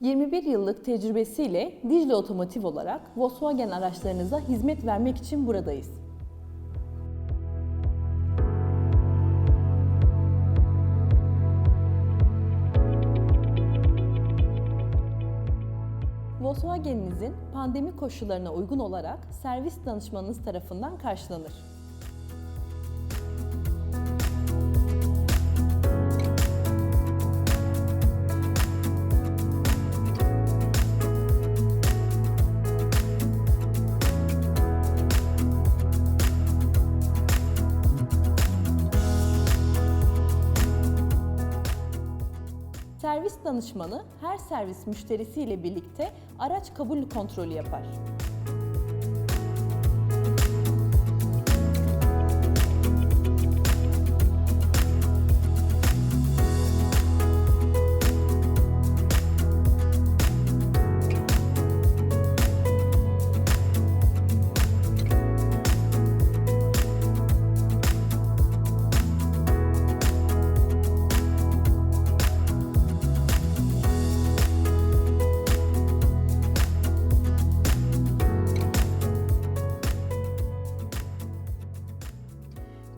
21 yıllık tecrübesiyle Dicle Otomotiv olarak Volkswagen araçlarınıza hizmet vermek için buradayız. Volkswagen'inizin pandemi koşullarına uygun olarak servis danışmanınız tarafından karşılanır. Servis danışmanı her servis müşterisiyle birlikte araç kabul kontrolü yapar.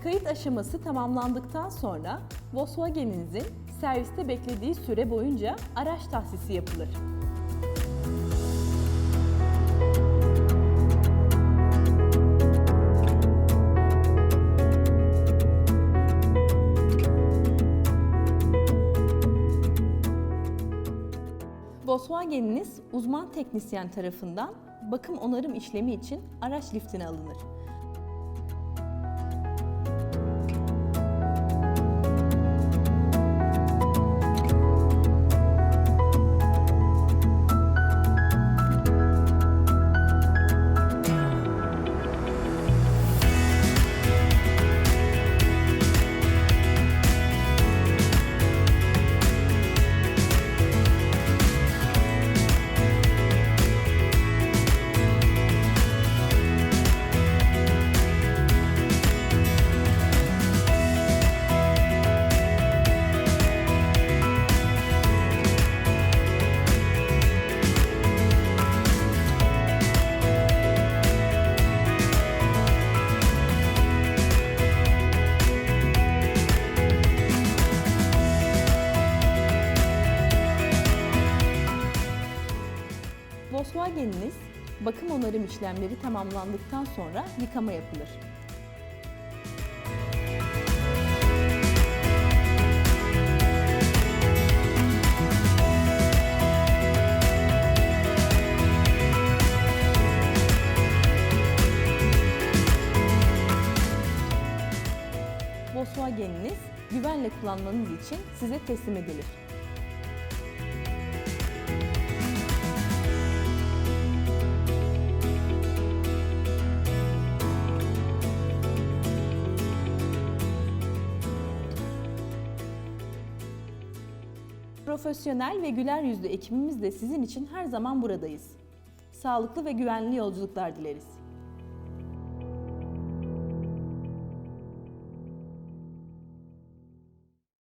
Kayıt aşaması tamamlandıktan sonra Volkswagen'inizin serviste beklediği süre boyunca araç tahsisi yapılır. Volkswagen'iniz uzman teknisyen tarafından bakım onarım işlemi için araç liftine alınır. Volkswagen'iniz bakım onarım işlemleri tamamlandıktan sonra yıkama yapılır. Volkswagen'iniz güvenle kullanmanız için size teslim edilir. Profesyonel ve güler yüzlü ekibimizle sizin için her zaman buradayız. Sağlıklı ve güvenli yolculuklar dileriz.